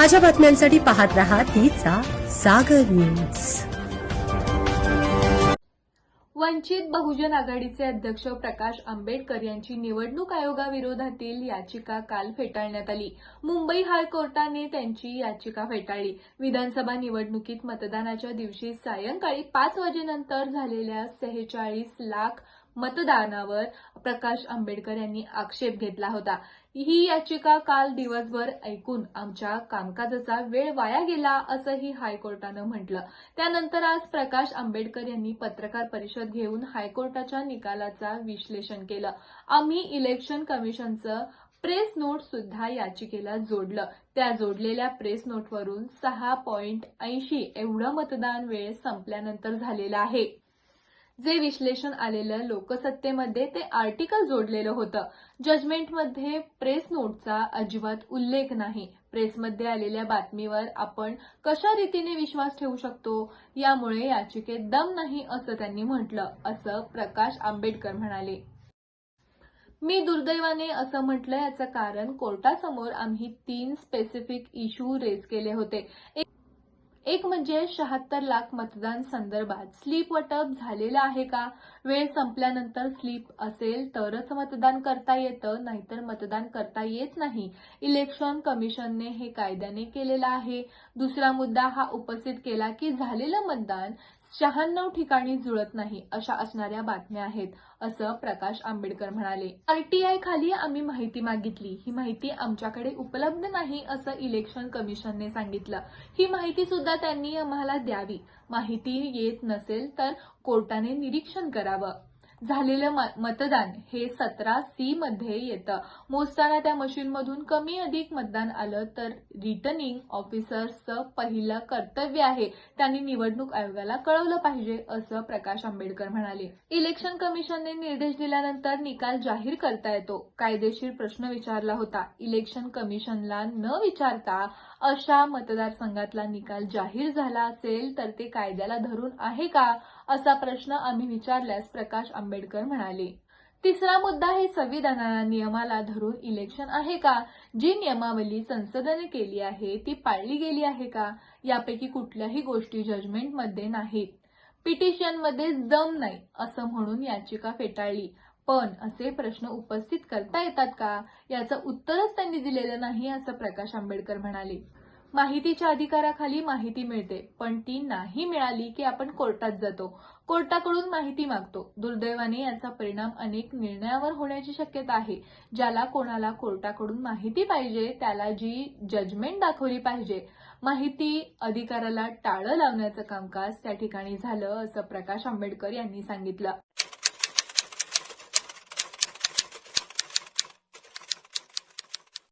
ताज्या बातम्यांसाठी पाहत रहा तिचा सागर न्यूज. वंचित बहुजन आघाडीचे अध्यक्ष प्रकाश आंबेडकर यांची निवडणूक आयोगाविरोधातील याचिका काल फेटाळण्यात आली. मुंबई हायकोर्टाने त्यांची याचिका फेटाळली. विधानसभा निवडणुकीत मतदानाच्या दिवशी सायंकाळी पाच वाजेनंतर झालेल्या सेहेचाळीस लाख मतदानावर प्रकाश आंबेडकर यांनी आक्षेप घेतला होता. ही याचिका काल दिवसभर ऐकून आमच्या कामकाजाचा वेळ वाया गेला असंही हायकोर्टानं म्हटलं. त्यानंतर आज प्रकाश आंबेडकर यांनी पत्रकार परिषद घेऊन हायकोर्टाच्या निकालाचा विश्लेषण केलं. आम्ही इलेक्शन कमिशनचं प्रेस नोट सुद्धा याचिकेला जोडलं. त्या जोडलेल्या प्रेस नोटवरून सहा पॉईंट ऐंशी एवढं मतदान वेळ संपल्यानंतर झालेलं आहे. जे विश्लेषण आलेलं लोकसत्तेमध्ये ते आर्टिकल जोडलेलं होतं. जजमेंटमध्ये प्रेस नोटचा अजिबात उल्लेख नाही. प्रेसमध्ये आलेल्या बातमीवर आपण कशा रीतीने विश्वास ठेवू शकतो? यामुळे याचिकेत दम नाही असं त्यांनी म्हटलं असं प्रकाश आंबेडकर म्हणाले. मी दुर्दैवाने असं म्हटलं याचं कारण कोर्टासमोर आम्ही तीन स्पेसिफिक इश्यू रेज केले होते. एक- म्हणजे शहात्तर लाख मतदान संदर्भात स्लीप वाटप झालेलं आहे का? वेळ संपल्यानंतर स्लीप असेल तरच मतदान करता येतं नाहीतर मतदान करता येत नाही. इलेक्शन कमिशनने हे कायद्याने केलेलं आहे. दुसरा मुद्दा हा उपस्थित केला की झालेलं मतदान शहाण्णव ठिकाणी जुळत नाही अशा असणाऱ्या बातम्या आहेत असं प्रकाश आंबेडकर म्हणाले. आरटीआय खाली आम्ही माहिती मागितली. ही माहिती आमच्याकडे उपलब्ध नाही असं इलेक्शन कमिशनने सांगितलं. ही माहिती सुद्धा त्यांनी आम्हाला द्यावी. माहिती येत नसेल तर कोर्टाने निरीक्षण करावं. झालेलं मतदान हे सतरा सी मध्ये येतं. मोजताना त्या मशीनमधून कमी अधिक मतदान आलं तर रिटर्निंग ऑफिसर्सचं पहिलं कर्तव्य आहे. त्यांनी निवडणूक आयोगाला कळवलं पाहिजे असं प्रकाश आंबेडकर म्हणाले. इलेक्शन कमिशनने निर्देश दिल्यानंतर निकाल जाहीर करता येतो. कायदेशीर प्रश्न विचारला होता. इलेक्शन कमिशनला न विचारता अशा मतदारसंघातला निकाल जाहीर झाला असेल तर ते कायद्याला धरून आहे का असा प्रश्न आम्ही विचारल्यास प्रकाश आंबेडकर म्हणाले तिसरा मुद्दा हे संविधानाला नियमाला धरून इलेक्शन आहे का? जी नियमावली संसदेने केली आहे ती पाळली गेली आहे का? यापैकी कुठल्याही गोष्टी जजमेंटमध्ये नाहीत. पिटिशनमध्ये दम नाही असं म्हणून याचिका फेटाळली. पण असे प्रश्न उपस्थित करता येतात का? याचं उत्तरच त्यांनी दिलेलं नाही असं प्रकाश आंबेडकर म्हणाले. माहितीच्या अधिकाराखाली माहिती मिळते पण ती नाही मिळाली की आपण कोर्टात जातो. कोर्टाकडून माहिती मागतो. दुर्दैवाने याचा परिणाम अनेक निर्णयावर होण्याची शक्यता आहे. ज्याला कोणाला कोर्टाकडून माहिती पाहिजे त्याला जी जजमेंट दाखवली पाहिजे. माहिती अधिकाराला टाळं लावण्याचं कामकाज त्या ठिकाणी झालं असं प्रकाश आंबेडकर यांनी सांगितलं.